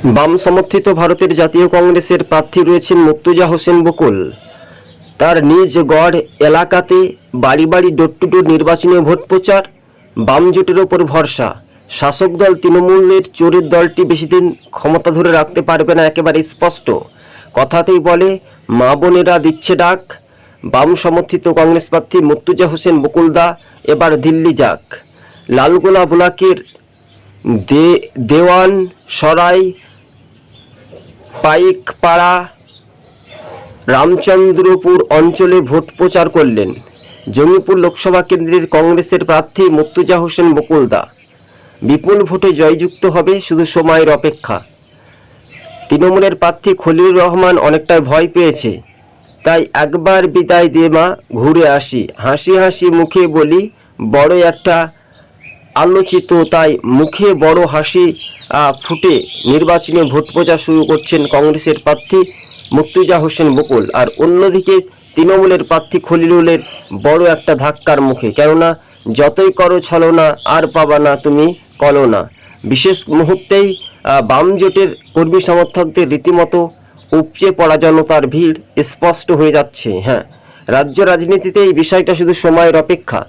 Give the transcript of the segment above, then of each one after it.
বাম সমর্থিত ভারতের জাতীয় কংগ্রেসের প্রার্থী রয়েছেন মুর্তুজা হোসেন বকুল। তার নিজ গড় এলাকাতে বাড়ি বাড়ি ডোর টু ডোর নির্বাচনী ভোট প্রচার, বাম জোটের ওপর ভরসা। শাসক দল তৃণমূলের চোরের দলটি বেশি দিন ক্ষমতা ধরে রাখতে পারবে না একেবারে স্পষ্ট। কথাতেই বলে, মা বোনেরা দিচ্ছে ডাক। বাম সমর্থিত কংগ্রেস প্রার্থী মুর্তুজা হোসেন বকুলদা এবার দিল্লি যাক। লালগোলা ব্লকের দে দেওয়ান সরাই পাইকপাড়া, রামচন্দ্রপুর অঞ্চলে ভোট প্রচার করলেন জঙ্গিপুর লোকসভা কেন্দ্রের কংগ্রেসের প্রার্থী মুর্তুজা হোসেন বকুলদা। বিপুল ভোটে জয়যুক্ত হবে শুধু সময়ের অপেক্ষা। তৃণমূলের প্রার্থী খলিলুর রহমান অনেকটাই ভয় পেয়েছে। তাই একবার বিদায় দিয়ে মা, ঘুরে আসি। হাসি হাসি মুখে বলি বড় একটা আলোচিত তাই মুখে বড় হাসি ফুটে নির্বাচনী ভোট প্রচার শুরু করছেন কংগ্রেসের প্রার্থী মুর্তুজা হোসেন বকুল। আর অন্যদিকে তৃণমূলের প্রার্থী খলিলুলের বড় একটা ধাক্কার মুখে। কেননা যতই করো ছলনা আর পাবা না তুমি কলো না। বিশেষ মুহূর্তেই আহ, বাম জোটের কর্মী সমর্থকদের রীতিমতো উপচে পড়া জনতার ভিড় স্পষ্ট হয়ে যাচ্ছে। হ্যাঁ রাজ্য রাজনীতিতে এই বিষয়টা শুধু সময়ের অপেক্ষা।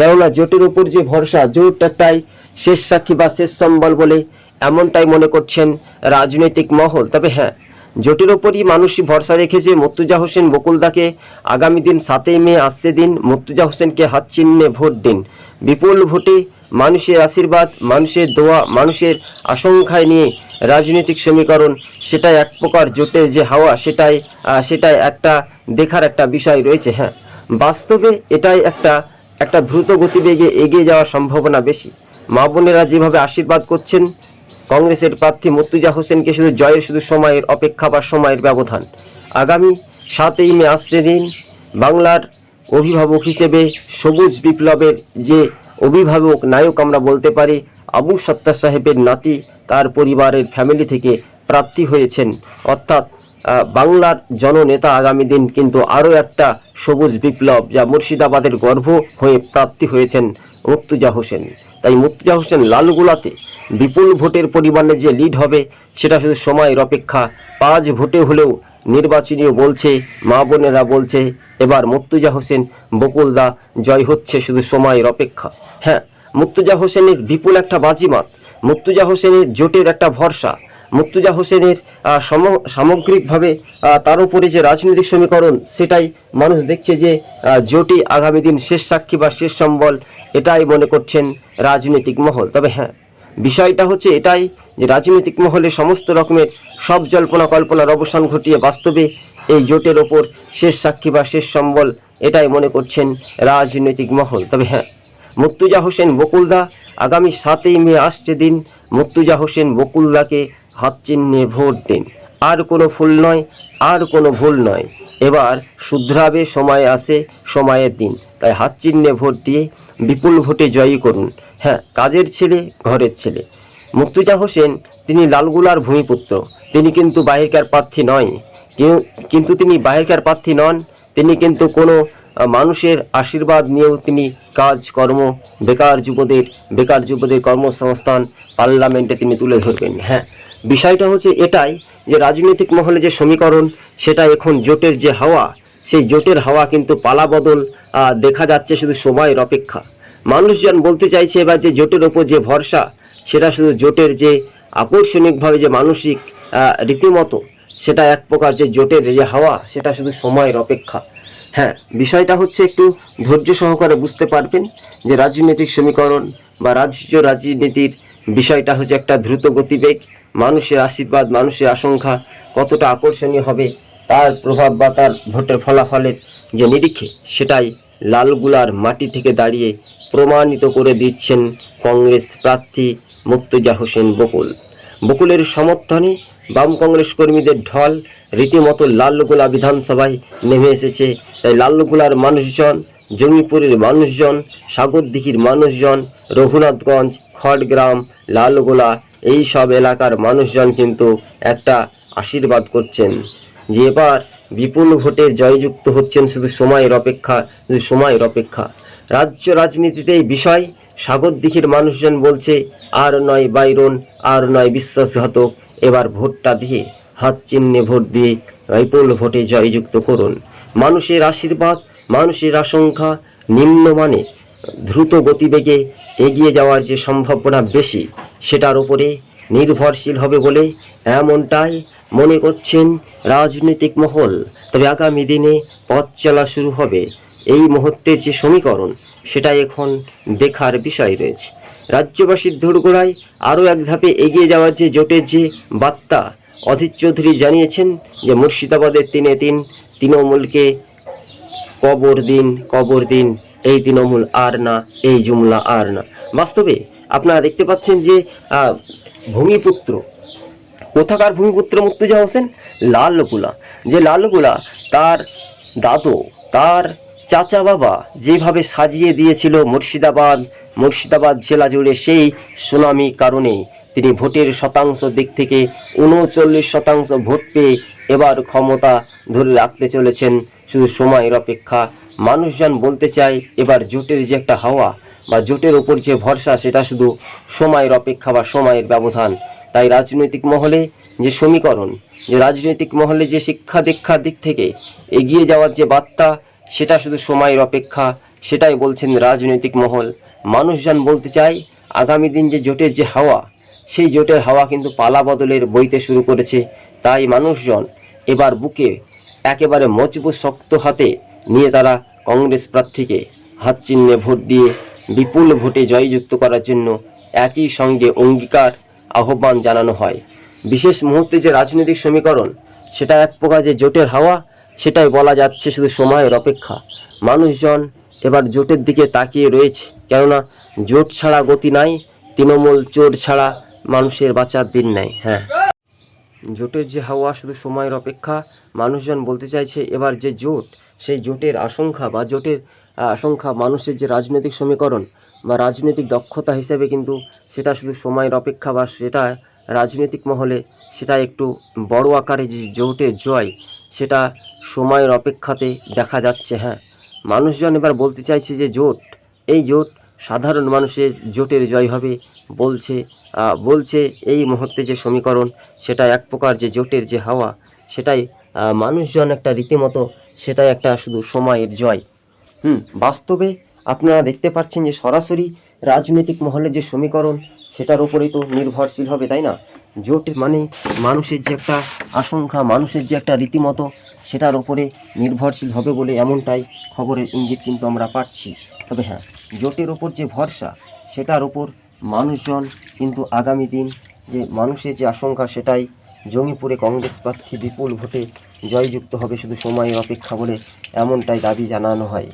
কেননা জোটের উপর যে ভরসা, জোট একটাই শেষ সাক্ষী বা শেষ সম্বল বলে এমনটাই মনে করছেন রাজনৈতিক মহল। তবে হ্যাঁ জোটের ওপরই মানুষই ভরসা রেখেছে মুর্তুজা হোসেন বকুলদাকে। আগামী দিন সাতই মে আসছে দিন মুর্তুজা হোসেনকে হাত চিহ্নে ভোট দিন। বিপুল ভোটে মানুষের আশীর্বাদ, মানুষের দোয়া, মানুষের আশঙ্কায় নিয়ে রাজনৈতিক সমীকরণ, সেটাই এক প্রকার জোটের যে হাওয়া, সেটাই সেটাই একটা দেখার একটা বিষয় রয়েছে। হ্যাঁ বাস্তবে এটাই একটা একটা দ্রুত গতিবেগে এগিয়ে যাওয়ার সম্ভাবনা বেশি। মা বোনেরা যেভাবে আশীর্বাদ করছেন, কংগ্রেসের প্রার্থী মুর্তুজা হোসেনকে শুধু জয়ের শুধু সময়ের অপেক্ষা বা সময়ের ব্যবধান। আগামী সাতই মে আসছে দিন বাংলার অভিভাবক হিসেবে সবুজ বিপ্লবের যে অভিভাবক নায়ক আমরা বলতে পারি, আবু সত্তার সাহেবের নাতি, তার পরিবারের ফ্যামিলি থেকে প্রার্থী হয়েছেন। অর্থাৎ বাংলার জননেতা আগামী দিন কিন্তু আরও একটা সবুজ বিপ্লব, যা মুর্শিদাবাদের গর্ভ হয়ে প্রার্থী হয়েছেন মুর্তুজা হোসেন। তাই মুর্তুজা হোসেন লালগুলাতে বিপুল ভোটের পরিমাণে যে লিড হবে, সেটা শুধু সময়ের অপেক্ষা। পাঁচ ভোটে হলেও নির্বাচনীয় বলছে, মা বোনেরা বলছে, এবার মুর্তুজা হোসেন বকুলদা, জয় হচ্ছে শুধু সময়ের অপেক্ষা। হ্যাঁ মুর্তুজা হোসেনের বিপুল একটা বাজিমাত, মুর্তুজা হোসেনের জোটের একটা ভরসা মুর্তুজা হোসেনের সম- সামগ্রিকভাবে তার উপরে যে রাজনৈতিক সমীকরণ, সেটাই মানুষ দেখছে যে জোটই আগামী দিন শেষ সাক্ষী বা শেষ সম্বল, এটাই মনে করছেন রাজনৈতিক মহল। তবে হ্যাঁ বিষয়টা হচ্ছে এটাই যে রাজনৈতিক মহলে সমস্ত রকমের সব জল্পনা কল্পনার অবসান ঘটিয়ে বাস্তবে এই জোটের ওপর শেষ সাক্ষী বা শেষ সম্বল, এটাই মনে করছেন রাজনৈতিক মহল। তবে হ্যাঁ মুর্তুজা হোসেন বকুলদা, আগামী সাতই মে আসছে দিন মুক্তুজা হোসেন বকুলদাকে হাত চিহ্নে ভোট দিন। আর কোনো ফুল নয়, আর কোনো ভুল নয়। এবার শুধরাবে সময় আসে সময়ের দিন। তাই হাত চিহ্নে ভোট দিয়ে বিপুল ভোটে জয়ী করুন। হ্যাঁ কাজের ছেলে, ঘরের ছেলে। মুর্তুজা হোসেন, তিনি লালগুলার ভূমিপুত্র। তিনি কিন্তু বাহিরকার প্রার্থী নয়। কেউ- কিন্তু তিনি বাহিরকার প্রার্থী নন। তিনি কিন্তু কোনো মানুষের আশীর্বাদ নিয়েও তিনি কাজকর্ম বেকার যুবদের বেকার যুবদের কর্মসংস্থান পার্লামেন্টে তিনি তুলে ধরবেন। হ্যাঁ বিষয়টা হচ্ছে এটাই যে রাজনৈতিক মহলে যে সমীকরণ, সেটা এখন জোটের যে হাওয়া, সেই জোটের হাওয়া কিন্তু পালাবদল দেখা যাচ্ছে শুধু সময়ের অপেক্ষা। মানুষজন বলতে চাইছে এবার যে জোটের ওপর যে ভরসা, সেটা শুধু জোটের যে আকর্ষণিকভাবে যে মানসিক রীতিমতো, সেটা এক প্রকার যে জোটের যে হাওয়া, সেটা শুধু সময়ের অপেক্ষা। হ্যাঁ বিষয়টা হচ্ছে একটু ধৈর্য সহকারে বুঝতে পারবেন যে রাজনৈতিক সমীকরণ বা রাজ্য রাজনীতির বিষয়টা হচ্ছে একটা দ্রুত গতিবেগ মানুষের আশীর্বাদ, মানুষের আশঙ্কা কতটা আকর্ষণীয় হবে, তার প্রভাব বা তার ভোটের ফলাফলের যে নিরীক্ষে সেটাই লালগুলার মাটি থেকে দাঁড়িয়ে প্রমাণিত করে দিচ্ছেন কংগ্রেস প্রার্থী মুর্তুজা হোসেন বকুল। বকুলের সমর্থনে বাম কংগ্রেস কর্মীদের ঢল রীতিমতো লালগোলা বিধানসভায় নেমে এসেছে। তাই লালগোলার মানুষজন, জঙ্গিপুরের মানুষজন, সাগরদিঘির মানুষজন, রঘুনাথগঞ্জ, খড়গ্রাম, লালগোলা এই সব এলাকার মানুষজন কিন্তু একটা আশীর্বাদ করছেন। যে এবার বিপুল ভোটে জয়যুক্ত হচ্ছেন শুধু সময়ের অপেক্ষা, শুধু সময়ের অপেক্ষা। রাজ্য রাজনীতিতে এই বিষয় সাগর দিঘির মানুষজন বলছে, আর নয় বাইরন, আর নয় বিশ্বাসঘাতক এবার ভোটটা দিয়ে হাত চিহ্নে ভোট দিয়ে বিপুল ভোটে জয়যুক্ত করুন। মানুষের আশীর্বাদ, মানুষের আশঙ্কা, নিম্নমানে দ্রুত গতিবেগে এগিয়ে যাওয়ার যে সম্ভাবনা বেশি সেটার উপরে নির্ভরশীল হবে বলে এমনটাই মনে করছেন রাজনৈতিক মহল। তবে আগামী দিনে পথ চলা শুরু হবে। এই মুহূর্তের যে সমীকরণ সেটা এখন দেখার বিষয় রয়েছে। রাজ্যবাসীর দোরগোড়ায় আরও এক ধাপে এগিয়ে যাওয়ার যে জোটের যে বার্তা, অধীর চৌধুরী জানিয়েছেন যে মুর্শিদাবাদের তিনে তিন তৃণমূলকে কবর দিন কবর দিন, এই তৃণমূল আর না, এই জুমলা আর না। বাস্তবে আপনারা দেখতে পাচ্ছেন যে ভূমিপুত্র। কোথাকার ভূমিপুত্র মুর্তুজা হোসেন? লালগুলা যে লালগুলা তার দাদু, তার চাচা বাবা যেভাবে সাজিয়ে দিয়েছিল মুর্শিদাবাদ মুর্শিদাবাদ জেলা জুড়ে সেই সুনামি কারণে তিনি ভোটের শতাংশ দিক থেকে উনচল্লিশ শতাংশ ভোট পেয়ে এবার ক্ষমতা ধরে রাখতে চলেছেন। শুধু সময়ের অপেক্ষা। মানুষজন বলতে চায়, এবার জোটের যে একটা হাওয়া বা জোটের ওপর যে ভরসা, সেটা শুধু সময়ের অপেক্ষা বা সময়ের ব্যবধান। তাই রাজনৈতিক মহলে যে সমীকরণ, যে রাজনৈতিক মহলে যে শিক্ষা দীক্ষার দিক থেকে এগিয়ে যাওয়ার যে বার্তা, সেটা শুধু সময়ের অপেক্ষা, সেটাই বলছেন রাজনৈতিক মহল। মানুষজন বলতে চায়, আগামী দিন যে জোটের যে হাওয়া, সেই জোটের হাওয়া কিন্তু পালা বদলের বইতে শুরু করেছে। তাই মানুষজন এবার বুকে একেবারে মজবুত শক্ত হাতে নিয়ে তারা কংগ্রেস প্রার্থীকে হাত চিহ্নে ভোট দিয়ে বিপুল ভোটে জয়যুক্ত করার জন্য একই সঙ্গে অঙ্গীকার, আহ্বান জানানো হয়। বিশেষ মুহূর্তে যে রাজনৈতিক সমীকরণ, সেটা এক প্রকার যে জোটের হাওয়া, সেটাই বলা যাচ্ছে শুধু সময়ের অপেক্ষা। মানুষজন এবার জোটের দিকে তাকিয়ে রয়েছে, কেননা জোট ছাড়া গতি নাই, তৃণমূল চোর ছাড়া মানুষের বাঁচার দিন নাই। হ্যাঁ। জোটের যে হাওয়া শুধু সময়ের অপেক্ষা, মানুষজন বলতে চাইছে এবার যে জোট, সেই জোটের আশঙ্কা বা জোটের আশঙ্কা মানুষের যে রাজনৈতিক সমীকরণ বা রাজনৈতিক দক্ষতা হিসেবে কিন্তু সেটা শুধু সময়ের অপেক্ষা বা সেটা রাজনৈতিক মহলে সেটা একটু বড় আকারে যে জোটের জয়, সেটা সময়ের অপেক্ষাতে দেখা যাচ্ছে হ্যাঁ। মানুষজন এবার বলতে চাইছে যে জোট, এই জোট সাধারণ মানুষের জোটের জয় হবে বলছে বলছে এই মুহূর্তে যে সমীকরণ, সেটা এক প্রকার যে জোটের যে হাওয়া, সেটাই মানুষজন একটা রীতিমতো সেটাই একটা শুধু সময়ের জয়। হুম, বাস্তবে আপনারা দেখতে পাচ্ছেন যে সরাসরি রাজনৈতিক মহলের যে সমীকরণ, সেটার উপরেই তো নির্ভরশীল হবে, তাই না? জোট মানে মানুষের যে একটা আশঙ্কা, মানুষের যে একটা রীতিমতো, সেটার উপরে নির্ভরশীল হবে বলে এমনটাই খবরের ইঙ্গিত কিন্তু আমরা পাচ্ছি। তবে হ্যাঁ জোটের ওপর যে ভরসা, সেটার ওপর মানুষজন কিন্তু আগামী দিন যে মানুষের যে আশঙ্কা, সেটাই জঙ্গিপুরে কংগ্রেস প্রার্থী বিপুল ভোটে জয়যুক্ত হবে শুধু সময়ের অপেক্ষা বলে এমনটাই দাবি জানানো হয়।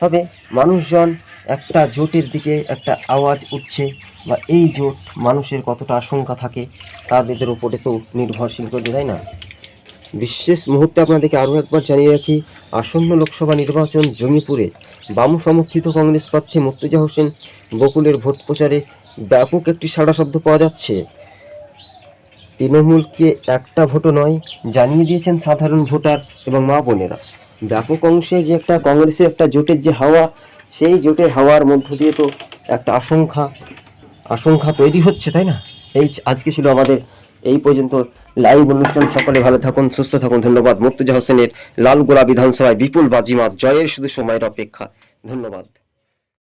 তবে মানুষজন একটা জোটের দিকে একটা আওয়াজ উঠছে বা এই জোট মানুষের কতটা আশঙ্কা থাকে, তাদের উপরে তো নির্ভরশীল করবে, তাই না? বিশেষ মুহূর্তে আপনাদেরকে আরও একবার জানিয়ে রাখি, আসন্ন লোকসভা নির্বাচন জমিপুরে বাম সমর্থিত কংগ্রেস প্রার্থী মুর্তুজা হোসেন বকুলের ভোট প্রচারে ব্যাপক একটি সাড়া শব্দ পাওয়া যাচ্ছে। তৃণমূলকে একটা ভোটও নয়, জানিয়ে দিয়েছেন সাধারণ ভোটার এবং মা বোনেরা। ব্যাপক অংশে যে একটা কংগ্রেসের একটা জোটের যে হাওয়া, সেই জোটের হাওয়ার মধ্য দিয়ে তো একটা আশঙ্কা আশঙ্কা তৈরি হচ্ছে, তাই না? এই আজকে ছিল আমাদের এই পর্যন্ত লাইভ অনুষ্ঠান। সকলে ভালো থাকুন, সুস্থ থাকুন। ধন্যবাদ। মুর্তুজা হোসেনের লালগোলা বিধানসভায় বিপুল বাজিমাত। জয়ের শুধু সময়ের অপেক্ষা। ধন্যবাদ।